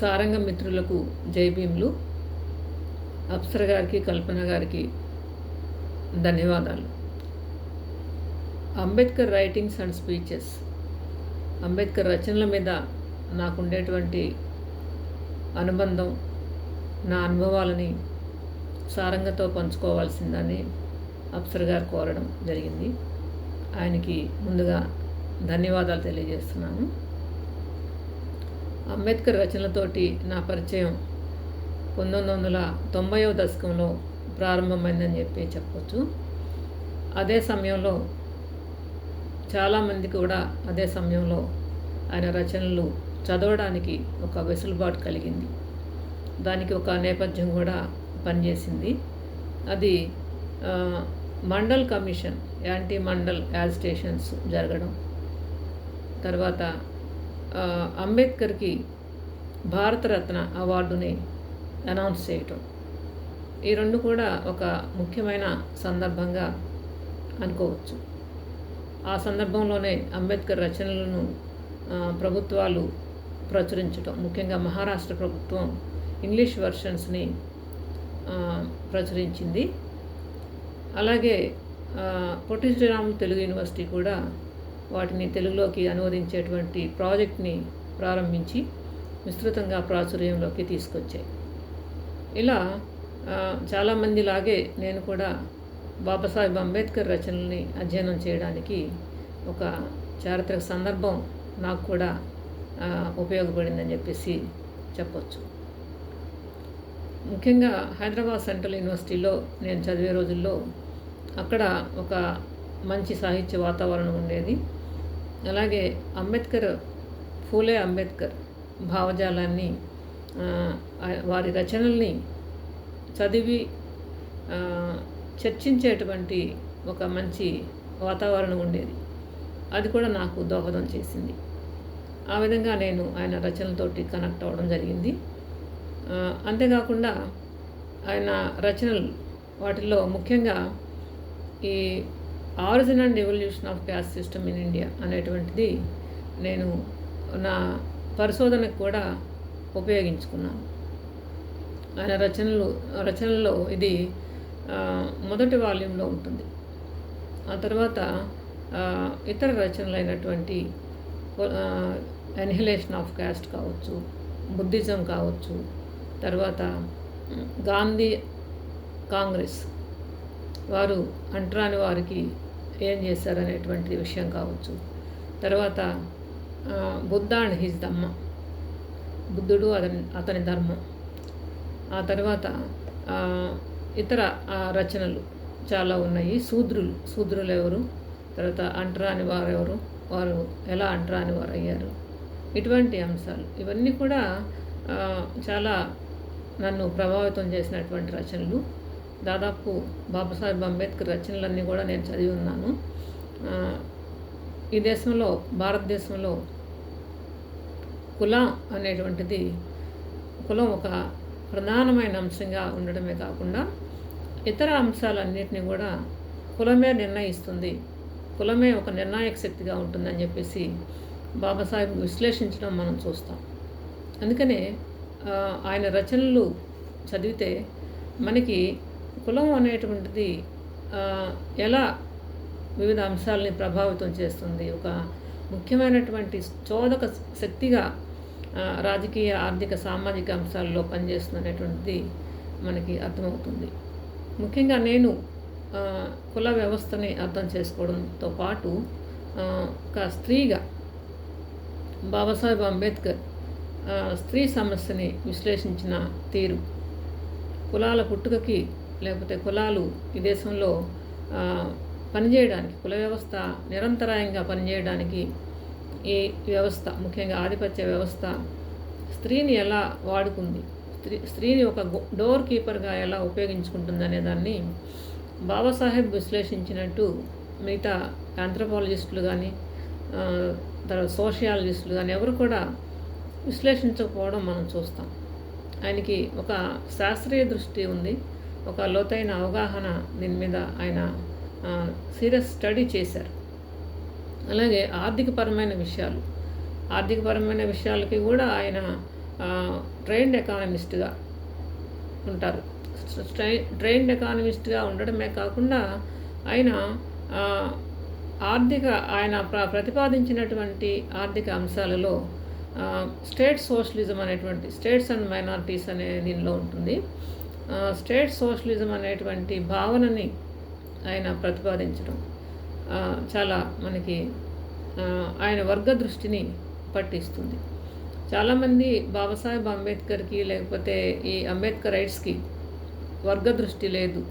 సారంగ మిత్రులకు జైభీములు. అప్సర గారికి కల్పన గారికి ధన్యవాదాలు. Ambedkar writings and speeches Ambedkar రచనల మీద నాకుండేటువంటి అనుబంధం నా అనుభవాలని సారంగతో పంచుకోవాల్సిందని అప్సర్ గారు కోరడం జరిగింది. ఆయనకి ముందుగా ధన్యవాదాలు తెలియజేస్తున్నాను. అంబేద్కర్ రచనలతోటి నా పరిచయం పంతొమ్మిది వందల తొంభైవ దశకంలో ప్రారంభమైందని చెప్పి చెప్పవచ్చు అదే సమయంలో చాలామంది కూడా అదే సమయంలో ఆయన రచనలు చదవడానికి ఒక వెసులుబాటు కలిగింది. దానికి ఒక నేపథ్యం కూడా పనిచేసింది. అది Mandal commission anti Mandal agitations జరగడం. తర్వాత అంబేద్కర్కి భారతరత్న అవార్డుని అనౌన్స్ చేయటం. ఈ రెండు కూడా ఒక ముఖ్యమైన సందర్భంగా అనుకోవచ్చు. ఆ సందర్భంలోనే అంబేద్కర్ రచనలను ప్రభుత్వాలు ప్రచురించటం ముఖ్యంగా మహారాష్ట్ర ప్రభుత్వం ఇంగ్లీష్ వర్షన్స్ని ప్రచురించింది. అలాగే పొట్టి శ్రీరాములు తెలుగు యూనివర్సిటీ కూడా వాటిని తెలుగులోకి అనువదించేటువంటి ప్రాజెక్ట్ని ప్రారంభించి విస్తృతంగా ప్రాచుర్యంలోకి తీసుకొచ్చాయి. ఇలా చాలామంది చాలామందిలాగే నేను కూడా బాబాసాహెబ్ అంబేద్కర్ రచనల్ని అధ్యయనం చేయడానికి ఒక చారిత్రక సందర్భం నాకు కూడా ఉపయోగపడిందని చెప్పేసి చెప్పొచ్చు. ముఖ్యంగా హైదరాబాద్ సెంట్రల్ యూనివర్సిటీలో నేను చదివే రోజుల్లో అక్కడ ఒక మంచి సాహిత్య వాతావరణం ఉండేది. అలాగే అంబేద్కర్ ఫూలే అంబేద్కర్ భావజాలాన్ని వారి రచనల్ని చదివి చర్చించేటువంటి ఒక మంచి వాతావరణం ఉండేది. అది కూడా నాకు దోహదం చేసింది. ఆ విధంగా నేను ఆయన రచనలతోటి కనెక్ట్ అవ్వడం జరిగింది. అంతేకాకుండా ఆయన రచనలు వాటిల్లో ముఖ్యంగా ఈ origin and evolution of caste system in India అనేటువంటిది నేను నా పరిశోధనకు కూడా ఉపయోగించుకున్నాను. ఆయన రచనలు రచనల్లో ఇది మొదటి వాల్యంలో ఉంటుంది. ఆ తర్వాత ఇతర రచనలైనటువంటి ఎన్హిలేషన్ ఆఫ్ క్యాస్ట్ కావచ్చు బుద్ధిజం కావచ్చు తర్వాత గాంధీ కాంగ్రెస్ వారు అంటరాని వారికి ఏం చేశారనేటువంటి విషయం కావచ్చు. తర్వాత బుద్ధ అండ్ హిజ్ దమ్మ బుద్ధుడు అతని అతని ధర్మం. ఆ తర్వాత ఇతర ఆ, రచనలు చాలా ఉన్నాయి. శూద్రులు శూద్రులు ఎవరు? తర్వాత అంటరాని వారు ఎవరు? వారు ఎలా అంటరాని వారు అయ్యారు ఇటువంటి అంశాలు. ఇవన్నీ కూడా చాలా నన్ను ప్రభావితం చేసినటువంటి రచనలు. దాదాపు బాబాసాహెబ్ అంబేద్కర్ రచనలన్నీ కూడా నేను చదివి ఉన్నాను. ఈ దేశంలో భారతదేశంలో కులం అనేటువంటిది కులం ఒక ప్రధానమైన అంశంగా ఉండడమే కాకుండా ఇతర అంశాలన్నింటినీ కూడా కులమే నిర్ణయిస్తుంది. కులమే ఒక నిర్ణాయక శక్తిగా ఉంటుందని చెప్పేసి బాబాసాహెబ్ విశ్లేషించడం మనం చూస్తాం. అందుకనే ఆయన రచనలు చదివితే మనకి కులం అనేటువంటిది ఎలా వివిధ అంశాలని ప్రభావితం చేస్తుంది? ఒక ముఖ్యమైనటువంటి చోదక శక్తిగా రాజకీయ ఆర్థిక సామాజిక అంశాల్లో పనిచేస్తుందనేటువంటిది మనకి అర్థమవుతుంది. ముఖ్యంగా నేను కుల వ్యవస్థని అర్థం చేసుకోవడంతో పాటు ఒక స్త్రీగా బాబాసాహెబ్ అంబేద్కర్ స్త్రీ సమస్యని విశ్లేషించిన తీరు. కులాల పుట్టుకకి లేకపోతే కులాలు ఈ దేశంలో పనిచేయడానికి కుల వ్యవస్థ నిరంతరాయంగా పనిచేయడానికి ఈ వ్యవస్థ ముఖ్యంగా ఆధిపత్య వ్యవస్థ స్త్రీని ఎలా వాడుకుంది? స్త్రీ స్త్రీని ఒక గో- డోర్ కీపర్గా ఎలా ఉపయోగించుకుంటుందనే దాన్ని బాబాసాహెబ్ విశ్లేషించినట్టు మిగతా ఆంథ్రపాలజిస్టులు కానీ తర్వాత సోషియాలజిస్టులు కానీ ఎవరు కూడా విశ్లేషించకపోవడం మనం చూస్తాం. ఆయనకి ఒక శాస్త్రీయ దృష్టి ఉంది. ఒక లోతైన అవగాహన దీని మీద ఆయన సీరియస్ స్టడీ చేశారు. అలాగే ఆర్థికపరమైన విషయాలు. ఆర్థికపరమైన విషయాలకి కూడా ఆయన ట్రైన్డ్ ఎకానమిస్ట్గా ఉంటారు. ట్రైన్డ్ ఎకానమిస్ట్గా ఉండడమే కాకుండా ఆయన ఆర్థిక ఆయన ప్ర ప్రతిపాదించినటువంటి ఆర్థిక అంశాలలో స్టేట్ సోషలిజం అనేటువంటి స్టేట్స్ అండ్ మైనారిటీస్ అనే దీనిలో ఉంటుంది. స్టేట్ సోషలిజం అనేటువంటి భావనని ఆయన ప్రతిపాదించడం చాలా మనకి ఆయన వర్గ దృష్టిని పట్టిస్తుంది. చాలామంది బాబాసాహెబ్ అంబేద్కర్కి లేకపోతే ఈ అంబేద్కర్ రైట్స్కి వర్గ దృష్టి లేదు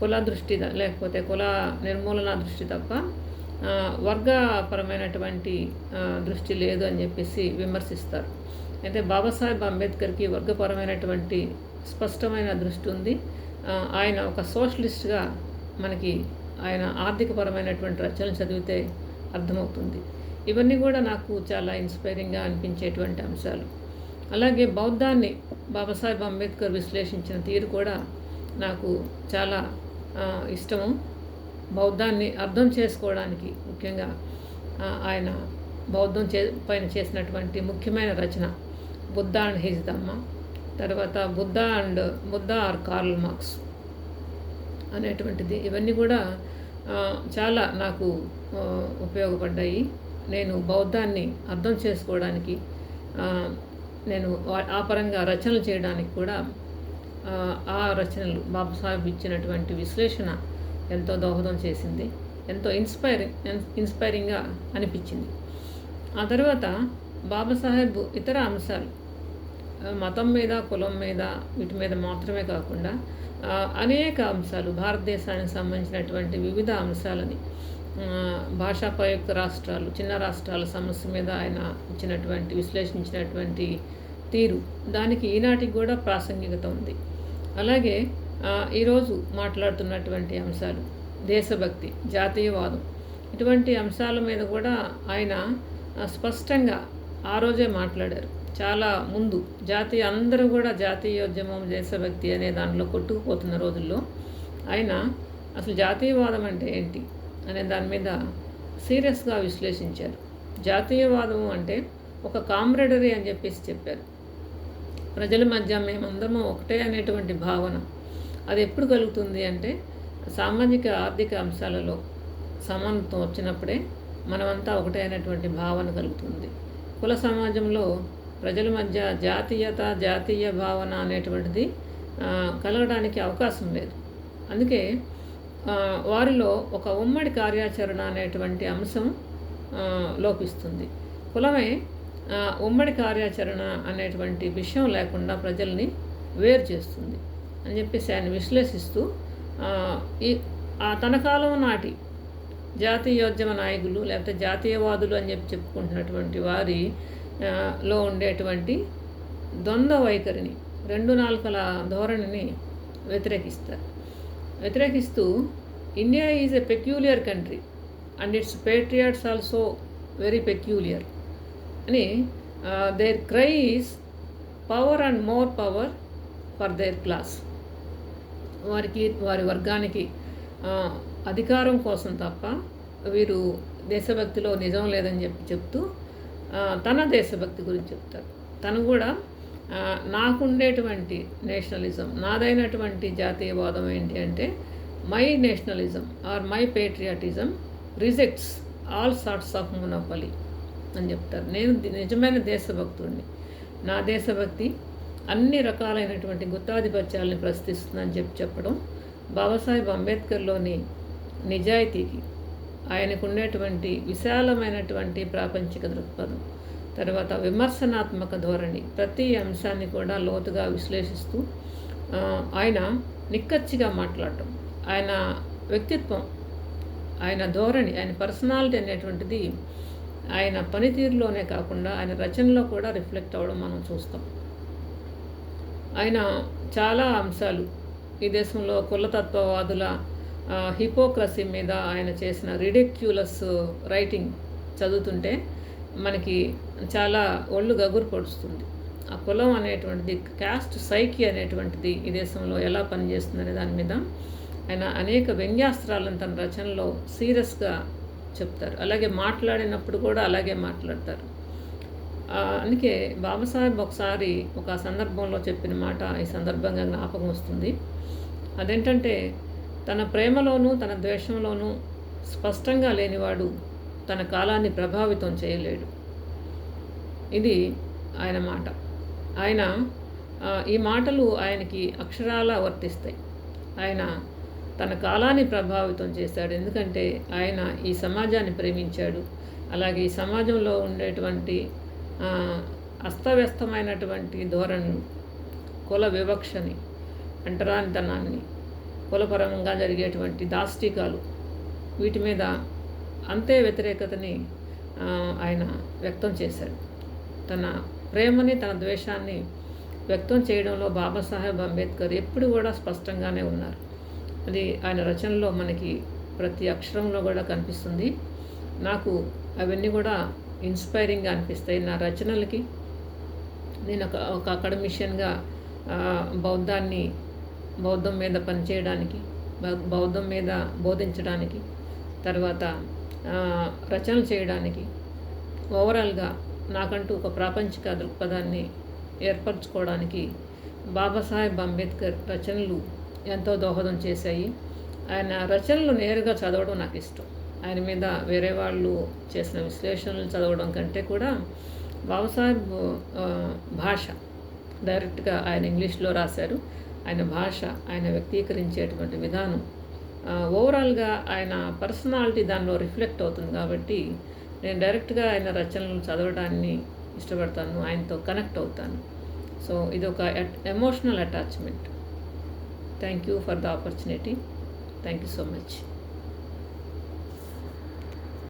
కుల దృష్టి లేకపోతే కుల నిర్మూలన దృష్టి తప్ప వర్గపరమైనటువంటి దృష్టి లేదు అని చెప్పేసి విమర్శిస్తారు. అయితే బాబాసాహెబ్ అంబేద్కర్కి వర్గపరమైనటువంటి స్పష్టమైన దృష్టి ఉంది. ఆయన ఒక సోషలిస్ట్గా మనకి ఆయన ఆర్థికపరమైనటువంటి రచనలు చదివితే అర్థమవుతుంది. ఇవన్నీ కూడా నాకు చాలా ఇన్స్పైరింగ్గా అనిపించేటువంటి అంశాలు. అలాగే బౌద్ధాన్ని బాబాసాహెబ్ అంబేద్కర్ విశ్లేషించిన తీరు కూడా నాకు చాలా ఇష్టము. బౌద్ధాన్ని అర్థం చేసుకోవడానికి ముఖ్యంగా ఆయన బౌద్ధం చే పైన చేసినటువంటి ముఖ్యమైన రచన బుద్ధ అండ్ హిజ్ దమ్మ తర్వాత Buddha and Buddha or Karl Marx అనేటువంటిది. ఇవన్నీ కూడా చాలా నాకు ఉపయోగపడ్డాయి. నేను బౌద్ధాన్ని అర్థం చేసుకోవడానికి నేను ఆ పరంగా రచనలు చేయడానికి కూడా ఆ రచనలు బాబాసాహెబ్ ఇచ్చినటువంటి విశ్లేషణ ఎంతో దోహదం చేసింది. ఎంతో ఇన్స్పైరింగ్ ఇన్స్పైరింగ్గా అనిపించింది. ఆ తర్వాత బాబాసాహెబ్ ఇతర అంశాలు మతం మీద కులం మీద వీటి మీద మాత్రమే కాకుండా అనేక అంశాలు భారతదేశానికి సంబంధించినటువంటి వివిధ అంశాలని భాషా ప్రయుక్త రాష్ట్రాలు చిన్న రాష్ట్రాల సమస్య మీద ఆయన ఇచ్చినటువంటి విశ్లేషించినటువంటి తీరు దానికి ఈనాటికి కూడా ప్రాసంగికత ఉంది. అలాగే ఈరోజు మాట్లాడుతున్నటువంటి అంశాలు దేశభక్తి జాతీయవాదం ఇటువంటి అంశాల మీద కూడా ఆయన స్పష్టంగా ఆ రోజే మాట్లాడారు. చాలా ముందు. జాతీయ అందరూ కూడా జాతీయోద్యమం దేశభక్తి అనే దానిలో కొట్టుకుపోతున్న రోజుల్లో ఆయన అసలు జాతీయవాదం అంటే ఏంటి అనే దాని మీద సీరియస్గా విశ్లేషించారు. జాతీయవాదం అంటే ఒక కామ్రేడరీ అని చెప్పేసి చెప్పారు. ప్రజల మధ్య మేమందరము ఒకటే అనేటువంటి భావన. అది ఎప్పుడు కలుగుతుంది అంటే సామాజిక ఆర్థిక అంశాలలో సమానత్వం వచ్చినప్పుడే మనమంతా ఒకటే అయినటువంటి భావన కలుగుతుంది. కుల సమాజంలో ప్రజల మధ్య జాతీయత జాతీయ భావన అనేటువంటిది కలగడానికి అవకాశం లేదు. అందుకే వారిలో ఒక ఉమ్మడి కార్యాచరణ అనేటువంటి అంశం లోపిస్తుంది. కులమే ఉమ్మడి కార్యాచరణ అనేటువంటి విషయం లేకుండా ప్రజల్ని వేరు చేస్తుంది అని చెప్పేసి ఆయన విశ్లేషిస్తూ ఈ తన కాలం నాటి జాతీయోద్యమ నాయకులు లేకపోతే జాతీయవాదులు అని చెప్పి చెప్పుకుంటున్నటువంటి వారి లో ఉండేటువంటి ద్వంద్వ వైఖరిని రెండు నాలుకల ధోరణిని వ్యతిరేకిస్తారు. వ్యతిరేకిస్తూ India is a peculiar country and its patriots also very peculiar అని their cry is power and more power for their class. వారికి వారి వర్గానికి అధికారం కోసం తప్ప వీరు దేశభక్తిలో నిజం లేదని చెప్పి చెప్తూ తన దేశభక్తి గురించి చెప్తారు తను కూడా నాకుండేటువంటి నేషనలిజం నాదైనటువంటి జాతీయవాదం ఏంటి అంటే my nationalism or my patriotism rejects all sorts of monopoly అని చెప్తారు. నేను నిజమైన దేశభక్తుడిని. నా దేశభక్తి అన్ని రకాలైనటువంటి గుత్తాధిపత్యాలని ప్రశ్నిస్తుందని చెప్పి చెప్పడం బాబాసాహెబ్ అంబేద్కర్లోని నిజాయితీకి ఆయనకు ఉండేటువంటి విశాలమైనటువంటి ప్రాపంచిక దృక్పథం తర్వాత విమర్శనాత్మక ధోరణి ప్రతి అంశాన్ని కూడా లోతుగా విశ్లేషిస్తూ ఆయన నిక్కచ్చిగా మాట్లాడటం ఆయన వ్యక్తిత్వం ఆయన ధోరణి ఆయన పర్సనాలిటీ అనేటువంటిది ఆయన పనితీరులోనే కాకుండా ఆయన రచనలో కూడా రిఫ్లెక్ట్ అవ్వడం మనం చూస్తాం. ఆయన చాలా అంశాలు ఈ దేశంలో కులతత్వవాదుల హిపోక్రసీ మీద ఆయన చేసిన రిడిక్యులస్ రైటింగ్ చదువుతుంటే మనకి చాలా ఒళ్ళు గగురు పడుస్తుంది. ఆ కులం అనేటువంటిది క్యాస్ట్ సైకి అనేటువంటిది ఈ దేశంలో ఎలా పనిచేస్తుందనే దాని మీద ఆయన అనేక వ్యంగ్యాస్త్రాలను తన రచనలో సీరియస్గా చెప్తారు. అలాగే మాట్లాడినప్పుడు కూడా అలాగే మాట్లాడతారు. అందుకే బాబాసాహెబ్ ఒకసారి ఒక సందర్భంలో చెప్పిన మాట ఈ సందర్భంగా జ్ఞాపకం వస్తుంది. అదేంటంటే తన ప్రేమలోనూ తన ద్వేషంలోనూ స్పష్టంగా లేనివాడు తన కాలాన్ని ప్రభావితం చేయలేడు. ఇది ఆయన మాట. ఆయన ఈ మాటలు ఆయనకి అక్షరాల వర్తిస్తాయి. ఆయన తన కాలాన్ని ప్రభావితం చేశాడు. ఎందుకంటే ఆయన ఈ సమాజాన్ని ప్రేమించాడు. అలాగే ఈ సమాజంలో ఉండేటువంటి అస్తవ్యస్తమైనటువంటి ధోరణి కుల వివక్షని అంటరానితనాన్ని కులపరంగా జరిగేటువంటి దాష్టికాలు వీటి మీద అంతే వ్యతిరేకతని ఆయన వ్యక్తం చేశాడు. తన ప్రేమని తన ద్వేషాన్ని వ్యక్తం చేయడంలో బాబాసాహెబ్ అంబేద్కర్ ఎప్పుడు కూడా స్పష్టంగానే ఉన్నారు. అది ఆయన రచనలో మనకి ప్రతి అక్షరంలో కూడా కనిపిస్తుంది. నాకు అవన్నీ కూడా ఇన్స్పైరింగ్గా అనిపిస్తాయి నా రచనలకి. నేను ఒక ఒక అకాడమిషియన్గా బౌద్ధాన్ని బౌద్ధం మీద పనిచేయడానికి బౌ- బౌద్ధం మీద బోధించడానికి తర్వాత రచనలు చేయడానికి ఓవరాల్గా నాకంటూ ఒక ప్రాపంచిక దృక్పథాన్ని ఏర్పరచుకోవడానికి బాబాసాహెబ్ అంబేద్కర్ రచనలు ఎంతో దోహదం చేశాయి. ఆయన రచనలు నేరుగా చదవడం నాకు ఇష్టం. ఆయన మీద వేరే వాళ్ళు చేసిన విశ్లేషణలు చదవడం కంటే కూడా బాబాసాహెబ్ భాష డైరెక్ట్గా ఆయన ఇంగ్లీష్లో రాశారు. ఆయన భాష ఆయన వ్యక్తీకరించేటువంటి విధానం. ఓవరాల్గా ఆయన పర్సనాలిటీ దానిలో రిఫ్లెక్ట్ అవుతుంది కాబట్టి నేను డైరెక్ట్గా ఆయన రచనలు చదవడాన్ని ఇష్టపడతాను ఆయనతో కనెక్ట్ అవుతాను. సో ఇది ఒక emotional attachment thank you for the opportunity thank you so much